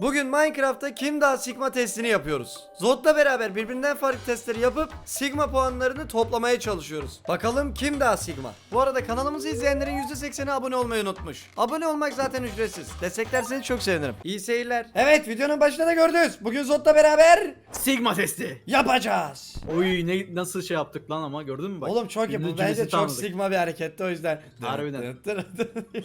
Bugün Minecraft'ta kim daha sigma testini yapıyoruz. Zod'la beraber birbirinden farklı testleri yapıp sigma puanlarını toplamaya çalışıyoruz. Bakalım kim daha sigma. Bu arada kanalımızı izleyenlerin %80'i abone olmayı unutmuş. Abone olmak zaten ücretsiz. Desteklerseniz çok sevinirim. İyi seyirler. Evet videonun başında da gördünüz. Bugün Zod'la beraber Sigma testi. yapacağız. Oy ne nasıl şey yaptık lan ama gördün mü bak. Oğlum çok iyi. Bu Ünlü bence cümlesi çok tanıdık. sigma bir hareketti o yüzden. Harbiden.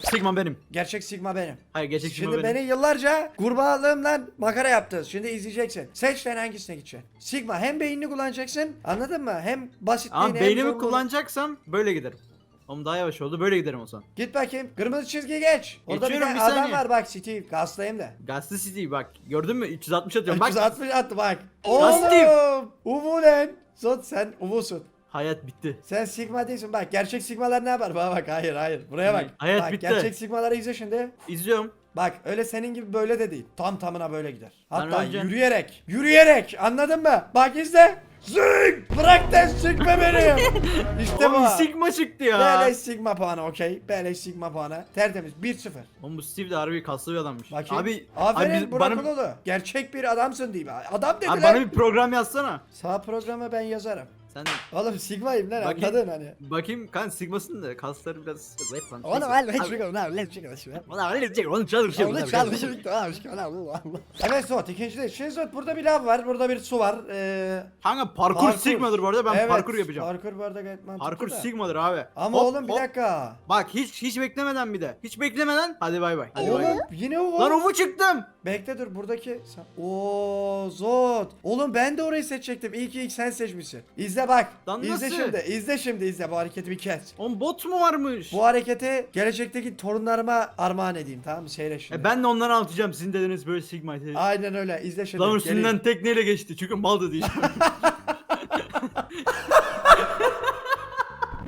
Sigma benim. Gerçek sigma benim. Hayır gerçek sigma Şimdi benim. beni yıllarca kurbağalığımla makara yaptınız. Şimdi izleyeceksin. Seç lan hangisine gideceksin. Sigma hem beynini kullanacaksın anladın mı? Hem basitliğini Ama hem beynimi zorluğunu- kullanacaksam böyle giderim. Oğlum daha yavaş oldu böyle giderim o zaman. Git bakayım. Kırmızı çizgi geç. Orada bir Geçiyorum, tane bir adam saniye. var bak Steve. Gazlayayım da. Gazete City bak gördün mü 360 atıyorum bak. 360 attı bak. Steve. Oğlum. Uvu lan. Zot sen uvusun. Hayat bitti. Sen sigma değilsin. Bak gerçek sigmalar ne yapar? Bana bak hayır hayır. Buraya bak. Hayat bak, bitti. Gerçek sigmaları izle şimdi. İzliyorum. Bak öyle senin gibi böyle de değil. Tam tamına böyle gider. Hatta önce- yürüyerek. Yürüyerek. Anladın mı? Bak izle. Zing! Bırak da sıkma beni. işte Oğlum bu. Sigma çıktı ya. Beleş sigma puanı okey. Beleş sigma puanı. Tertemiz 1-0. Oğlum bu Steve de harbi kaslı bir adammış. Bakayım. Abi, Aferin abi biz- Burak bana. Gerçek bir adamsın mi? Adam abi dediler. bana bir program yazsana. Sağ programı ben yazarım. Sen Oğlum sigmayım lan Bakayım. anladın hani. bakayım kan Sigmasın da kasları biraz zayıf lan. Oğlum let's Abi- go now let's go let's go. Ulan öyle diyecek oğlum çalışıyor. Oğlum, çalışıyor. Evet Zot ikinci değil. Şimdi Zot burada bir lav var. Burada bir su var. Ee, Kanka parkur, Sigma'dır bu arada ben Evet, parkur yapacağım. Parkur bu arada gayet mantıklı Parkur da. Sigma'dır abi. Ama Hop, oğlum bir hop. dakika. Bak hiç hiç beklemeden bir de. Hiç beklemeden hadi bay bay. Hadi bay bay. Oğlum yine o Lan ufu çıktım. Bekle dur buradaki. Oo Zot. Oğlum ben de orayı seçecektim. İyi ki ilk sen seçmişsin. İzle bak. Lan izle nasıl? şimdi. İzle şimdi izle bu hareketi bir kez. Oğlum bot mu varmış? Bu hareketi gelecekteki torunlarıma armağan edeyim tamam mı? Seyret şimdi. E ben de onları anlatacağım. Sizin dediniz böyle Sigma'yı. Aynen öyle. İzle şimdi. Lan üstünden tekneyle geçti çünkü maldı diye.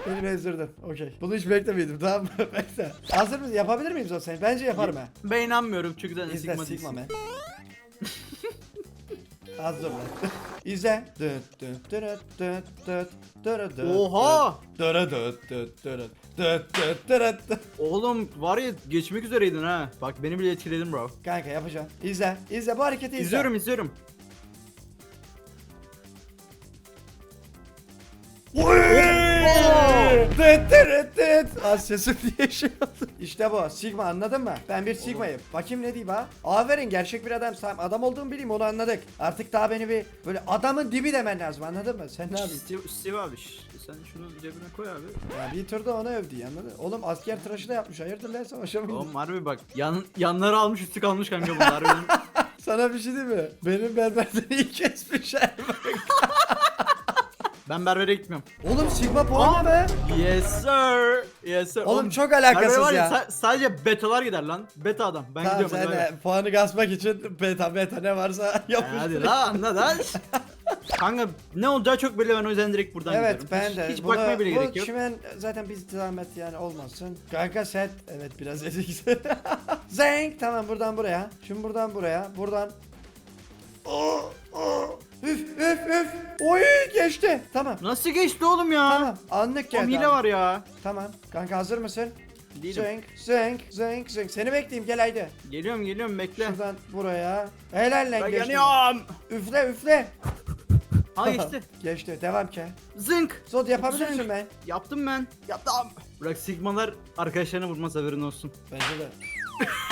Beni bezdirdin. Okey. Bunu hiç beklemiyordum tamam mı? Bekle. Hazır mısın? Yapabilir miyim Zot seni? Bence yaparım ha. ben inanmıyorum çünkü İzle Sigma Sigma man. Az dur. İzle. Oha! Oğlum var ya geçmek üzereydin ha. Bak beni bile etkiledin bro. Kanka yapacağım. İzle. İzle bu hareketi izle. İzliyorum izliyorum. Dırıt dıt. Az sesim diye şey oldu. İşte bu. Sigma anladın mı? Ben bir Sigma'yım. Bakayım ne diyeyim ha? Aferin gerçek bir adam. Tamam adam olduğumu bileyim onu anladık. Artık daha beni bir böyle adamın dibi demen lazım anladın mı? Sen ne yapıyorsun? Steve, Steve abi sen şunu cebine koy abi. Ya bir turda onu övdü ya, anladın mı? Oğlum asker tıraşı da yapmış. Hayırdır lan savaşa mı Oğlum harbi bak yan, yanları almış üstü kalmış kanka bunlar. Sana bir şey diyeyim mi? Benim berberden bir şey var. Ben berbere gitmiyorum. Oğlum Sigma puan ne be? Yes sir. Yes sir. Oğlum çok berbere alakasız var ya. sa- sadece betalar gider lan. Beta adam. Ben Tamam gidiyorum. sen hadi de puanı kasmak için beta beta ne varsa bay. yapıştır. Hadi lan anla lan. Kanka ne olacağı çok belli ben o yüzden direkt buradan Evet gidiyorum. ben hiç, de. Hiç Bunu- bakmaya bile bu gerek yok. çimen zaten biz zahmet yani olmasın. Kanka set. Evet biraz ezik. Zenk. Tamam buradan buraya. Şimdi buradan buraya. Buradan. Oh, oh. Üf üf üf. Oy geçti. Tamam. Nasıl geçti oğlum ya? Tamam. Anlık geldi. hile abi. var ya. Tamam. Kanka hazır mısın? Değilim. Zenk, zenk, zenk, zenk. Seni bekleyeyim gel haydi. Geliyorum geliyorum bekle. Şuradan buraya. Helal lan Ben geçti. yanıyorum. Üfle üfle. Ha geçti. geçti. Devam ki. Zınk. Zod yapabilirsin Zenk. ben. Yaptım ben. Yaptım. Bırak Sigmalar arkadaşlarına vurmaz haberin olsun. Bence de.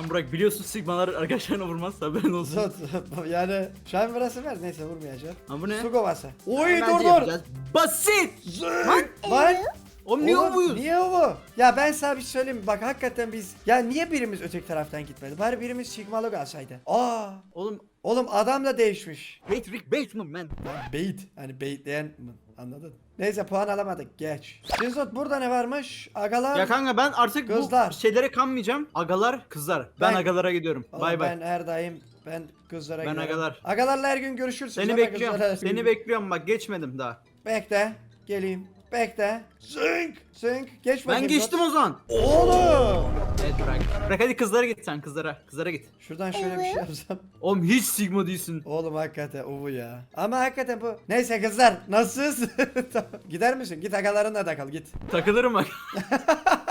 Sen Burak biliyorsun Sigmalar arkadaşlarına vurmaz haberin olsun. Zod. yani şu an burası ver. Neyse vurmayacağım. Ha bu ne? Su kovası. Oy Bence dur dur. yapacağız. Basit. Lan. Lan. Oğlum niye Oğlum, ovuyuz? Niye o bu? Ya ben sana bir şey söyleyeyim mi? Bak hakikaten biz ya niye birimiz öteki taraftan gitmedi? Bari birimiz Sigmalı kalsaydı. Aa! Oğlum Oğlum adam da değişmiş. Patrick Bateman man. Lan bait. Hani baitleyen? Anladın? Neyse puan alamadık. Geç. Şinzot burada ne varmış? Agalar. Ya kanka ben artık Kızlar. bu şeylere kanmayacağım. Agalar kızlar. Ben, Ben- agalara gidiyorum. Oğlum Bay bay. Ben her daim ben kızlara Ben gidiyorum. agalar. Agalarla her gün görüşürsünüz. Seni bekliyorum. kızlara- Seni bekliyorum bak geçmedim daha. Bekle. Geleyim. Bekle. Zınk. Zınk. Geç bakayım. Ben geçtim o zaman. Oğlum. Evet bırak. Bırak hadi kızlara git sen kızlara. Kızlara git. Şuradan şöyle bir şey yapsam. Oğlum hiç Sigma değilsin. Oğlum hakikaten uvu ya. Ama hakikaten bu. Neyse kızlar nasılsınız? Tamam. Gider misin? Git agalarınla da kal git. Takılırım bak.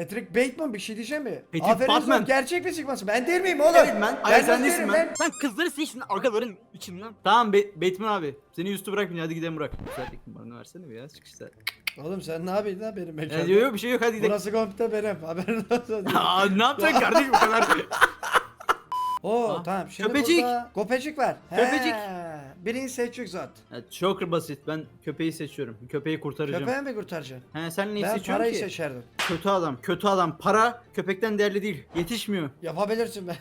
Patrick Bateman bir şey diyeceğim mi? Patrick Aferin Bateman. Zod, gerçek bir sigması. Ben değil miyim oğlum? Evet ben. Hayır sen değilsin ben. Sen kızları seçtin arkaların içinden. Tamam Be- Bateman abi. Seni yüzü bırakmayın hadi gidelim bırak. Güzellik numaranı versene bir ya çıkışta. Oğlum sen ne yapıyorsun lan benim mekanımda? Ya, yok yok bir şey yok hadi gidelim. Burası komple benim. Haberin olsun. Aa ne yapacaksın kardeşim bu kadar? Oo Ha, tamam şimdi köpecik. burada Köpecik var. Köpecik. He, Birini seçecek Zod. Ya, çok basit ben köpeği seçiyorum. Köpeği kurtaracağım. Köpeği mi kurtaracaksın? He sen neyi Ben seçiyorsun parayı ki? seçerdim. Kötü adam, kötü adam. Para köpekten değerli değil. Yetişmiyor. Yapabilirsin ben.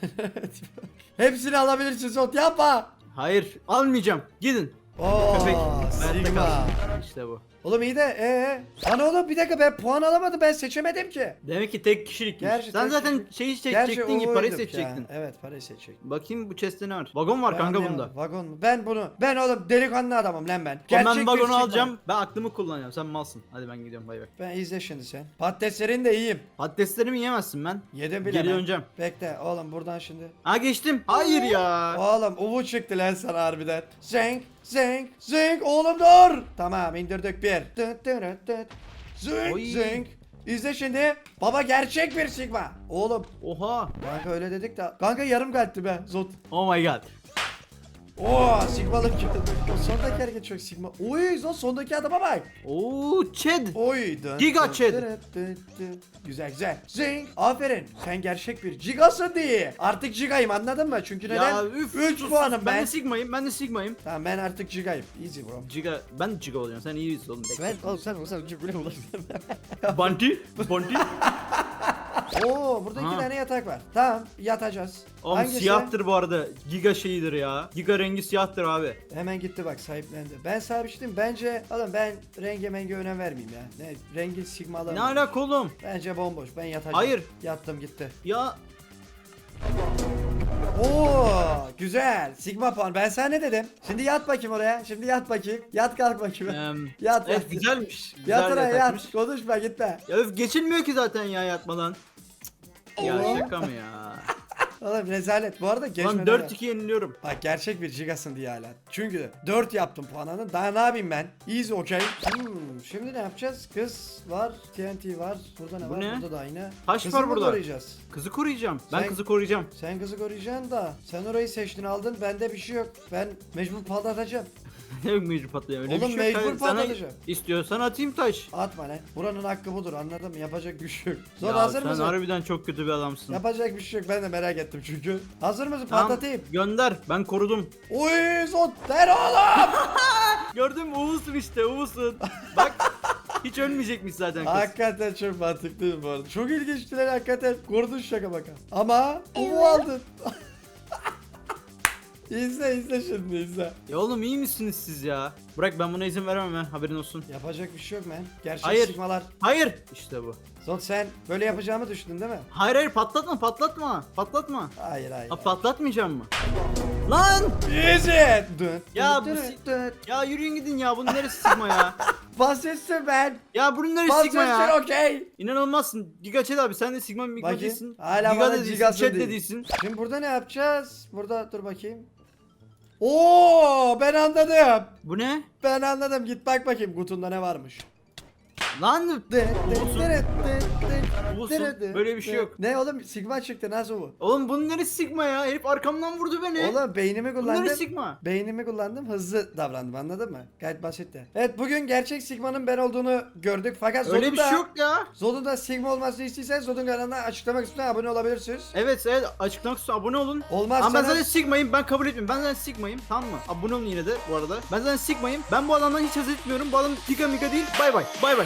Hepsini alabilirsin Zod yapma. Hayır, almayacağım. Gidin. Oo, Köpek hayatta Sigma. kalsın. İşte bu. Oğlum iyi de ee. Lan oğlum bir dakika ben puan alamadım ben seçemedim ki. Demek ki tek kişilikmiş. Gerçi Sen tek zaten şeyi seçecektin ki parayı uyduk ya. seçecektin. Evet parayı seçecektim. Bakayım bu chest'te ne var? Vagon var Ben kanka anlayamadım. bunda. Vagon mu? Ben bunu. Ben oğlum delikanlı adamım lan ben. Oğlum ben bir vagonu Sigma. alacağım. Ben aklımı kullanacağım. Sen malsın. Hadi ben gidiyorum bay bay. Ben izle şimdi sen. Patateslerini de yiyeyim. Patateslerimi yemezsin ben. Yedim bile Geri ben. döneceğim. Bekle oğlum buradan şimdi. Ha geçtim. Hayır ya. Oğlum uvu çıktı lan sana harbiden. Zeng, zeng, zeng oğlum dur. Tamam indirdik bir. Dıt dırıt dıt. Oy. zeng. İzle şimdi. Baba gerçek bir sigma. Oğlum. Oha. Kanka öyle dedik de. Kanka yarım kalpti be Zot. Oh my god. Oo sigmalık. O sondaki hareket çok sigma. Oy Zot sondaki adama bak. Oo Chad. Oy. dın, Giga dın, Chad. Güzel güzel. Zeng. Aferin. Sen gerçek bir gigasın diye. Artık gigayım anladın mı? Çünkü neden? Ya üf. 3 sus, puanım ben. Ben de Sigma'yım. Ben de Sigma'yım. Tamam ben artık gigayım. Easy bro. Giga. Ben de Giga olacağım. Sen iyiyiz oğlum. Ben oğlum sen sen böyle ulaştın. Bunty. Bunty. Oo burada iki Ha. tane yatak var. Tamam yatacağız. Oğlum Hangisi? siyahtır bu arada. Giga şeyidir ya. Giga rengi siyahtır abi. Hemen gitti bak sahiplendi. Ben sahipleştim. Bence oğlum ben renge menge önem vermeyeyim ya. Ne rengi sigmalı. Ne alaka oğlum? Bence bomboş. Ben yatacağım. Hayır. Yattım gitti. Ya Oo güzel. Sigma puan. Ben sana ne dedim? Şimdi yat bakayım oraya. Şimdi yat bakayım. Yat kalk bakayım. em, yat evet güzelmiş. Güzel Yat oraya yatakmış. yat. Konuşma gitme. Ya öf geçilmiyor ki zaten ya yatmadan. Ya Oo. şaka mı ya? Oğlum rezalet. Bu arada geçmeden Lan yat. 4-2 yeniliyorum. Bak gerçek bir gigasın diye hala. Çünkü 4 yaptım puanını. Daha ne yapayım ben? Easy okey. Hmm, şimdi ne yapacağız? Kız var, TNT var. Burada ne Bu var? ne? Burada da aynı. Taş Kızı var mı burada. koruyacağız? Kızı koruyacağım. Ben Sen- kızı koruyacağım. Sen kızı koruyacaksın da sen orayı seçtin aldın bende bir şey yok. Ben mecbur patlatacağım. Ne mecbur patlayacağım. Öyle Oğlum bir şey yok. mecbur Sana patlatacağım. istiyorsan atayım taş. Atma lan. Buranın hakkı budur anladın mı? Yapacak bir şey yok. Zor ya hazır sen mısın? harbiden çok kötü bir adamsın. Yapacak bir şey yok ben de merak ettim çünkü. Hazır mısın? Tamam, Patlatayım. Gönder. Ben korudum. Oy Zot der oğlum. Gördün mü? Uğursun işte. Uğursun. Bak. Hiç ölmeyecekmiş zaten kız. Hakikaten çok mantıklı bu arada. Çok ilginçti lan hakikaten. Kurdun şaka baka. Ama uvu aldın. izle izle şimdi izle. Ya oğlum iyi misiniz siz ya? Bırak ben buna izin veremem ha. Haberin olsun. Yapacak bir şey yok man. Gerçek Hayır. sigmalar. Hayır. İşte bu. Zot sen böyle yapacağımı düşündün değil mi? Hayır hayır patlatma patlatma. Patlatma. Hayır hayır. Ha patlatmayacağım mı? Lan! Easy. Ya bu si-. Ya yürüyün gidin ya. Bunun neresi sigma ya? Basitsin ben. Ya bunun neresi sigma ya? Basitsin okey. İnanılmazsın. Giga Chat abi sen de sigma mikro Bakayım. değilsin. Hala Giga bana da değilsin. gigasın Chat de değil. değilsin. Şimdi burada ne yapacağız? Burada dur bakayım. Oo ben anladım. Bu ne? Ben anladım. Git bak bakayım kutunda ne varmış. Lan! Dı, Olsun. Böyle bir şey yok. Ne oğlum sigma çıktı nasıl bu? Oğlum bunun neresi sigma ya? Herif arkamdan vurdu beni. Oğlum beynimi kullandım. neresi sigma? Beynimi kullandım hızlı davrandım anladın mı? Gayet basitti. Evet bugün gerçek Sigma'nın ben olduğunu gördük fakat Öyle Zod'un bir da, şey yok ya. Zod'un da Sigma olmasını istiyorsanız Zod'un kanalına açıklama kısmına abone olabilirsiniz. Evet evet açıklama kısmına abone olun. Ama ben Olmazsanız zaten Sigma'yım ben kabul etmiyorum. Ben zaten Sigma'yım tamam mı? Abone olun yine de bu arada. Ben zaten Sigma'yım. Ben bu adamdan hiç haz etmiyorum. Bu adam Giga Miga değil. Bay bay. Bay bay.